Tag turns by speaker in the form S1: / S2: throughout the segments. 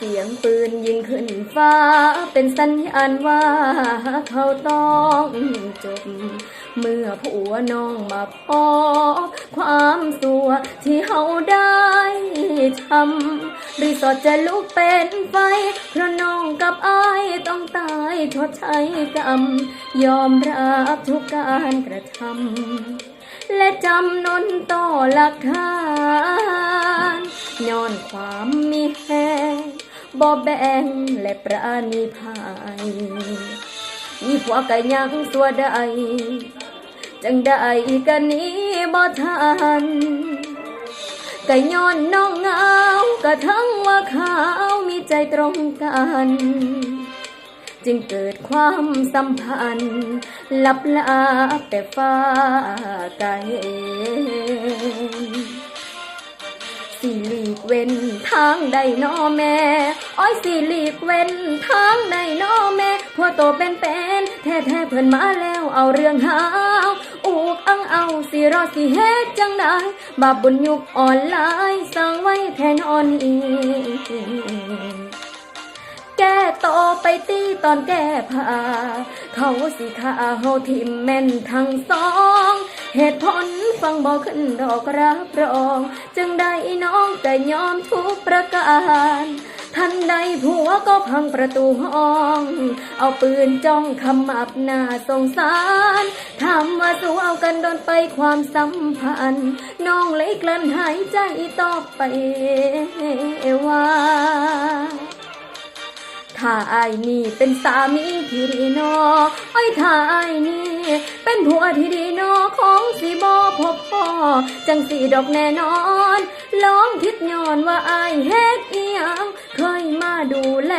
S1: เสียงปืนยิงขึ้นฟ้า เป็นสัญญาณว่าเขาต้องจบ เมื่อผัวน้องมาพบความสัวที่เขาได้ทำรีสอร์ทจะลุกเป็นไฟ เพราะน้องกับอายต้องตายชดใช้กรรม ยอมรับทุกการกระทำและจำนนต่อหลักฐานย้อนความมีแหง บ่แบ่งและประนีภายมีผัวก็ยังสัวใดจังได้กันนี้บ่ทันก็ย้อนน้องเงากะทั้งว่าเขามีใจตรงกัน จึงเกิดความสัมพันธ์ ลับลาแต่ฟ้าไกล สิหลีกเว้นทางใดนอแม่อ้อยสิหลีกเว้นทางใดนอแม่พวโตเป็นเป็นแท้แท้เพิ่นมาแล้วเอาเรื่องหาวอูกอังเอาสิรอสิเฮ็ดจังได้บาปบุญยุคออนไลน์สร้างไว้แทนออนอีแก้โตไปตีตอนแก้ผ้าเขาสิขาเฮาทิมแม่นทั้งสอง เหตุผลฟังบอกขึ้นดอกรับรอง จึงได้น้องแต่ยอมทุกประการทันใดผัวก็พังประตูห้อง เอาปืนจ้องขมับหน้าสงสารทำว่าสู้เอากันโดนไปความสัมพันธ์ น้องเลยกลั้นหายใจต่อไปว่า ถ้าอายนี่เป็นสามีที่ดีนอไอ้ถ้าอายนี่ เป็นผัวที่ดีนอของสีบอพบพ่อ จังสีดอกแน่นอนลองคิดย้อนว่าอายเฮ็ดอียงเคยมาดูแล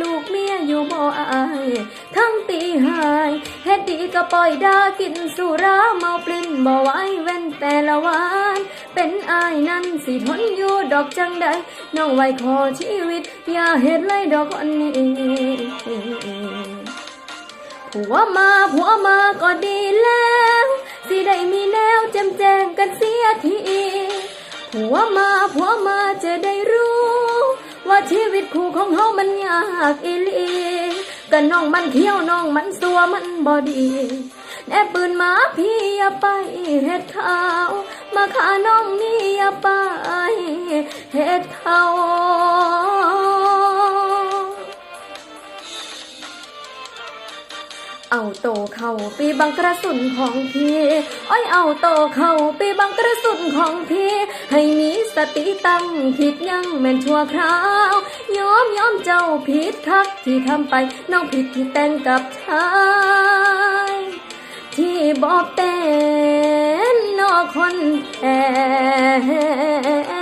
S1: ลูกเมียอยู่บ่อาย ทั้งตีหาย เฮ็ดดีก็ปล่อยดากินสุราเมาปลิ้นบ่ไหวเว้นแต่ละวัน เป็นอายนั้นสิทนอยู่ดอกจังใดน้องไว้ขอชีวิต อย่าเฮ็ดเลยดอกอันนี้ผัวมาผัวมาก็ดีแล้วสิได้มีแนวแจมแจงกันเสียทีผัวมาผัวมาจะได้รู้ ว่าชีวิตคู่ของเฮามันยากอีหลี ก็น้องมันเที่ยวน้องมันสัวมันบ่ดีแน่ปืนมาพี่อย่าไปเฮ็ดเขามาขาน้องนี่อย่าไปเฮ็ดเขาเอาโตเข้าปีบังกระสุนของพี่อ้อยเอาโตเข้าปีบังกระสุนของพี่ ให้มีสติตั้งคิดยังแม่นชั่วคราว อมยอมเจ้าผิดทักที่ทำไปน้องผิดที่แต่งกับชายที่บอกเป็นนอกคนแท้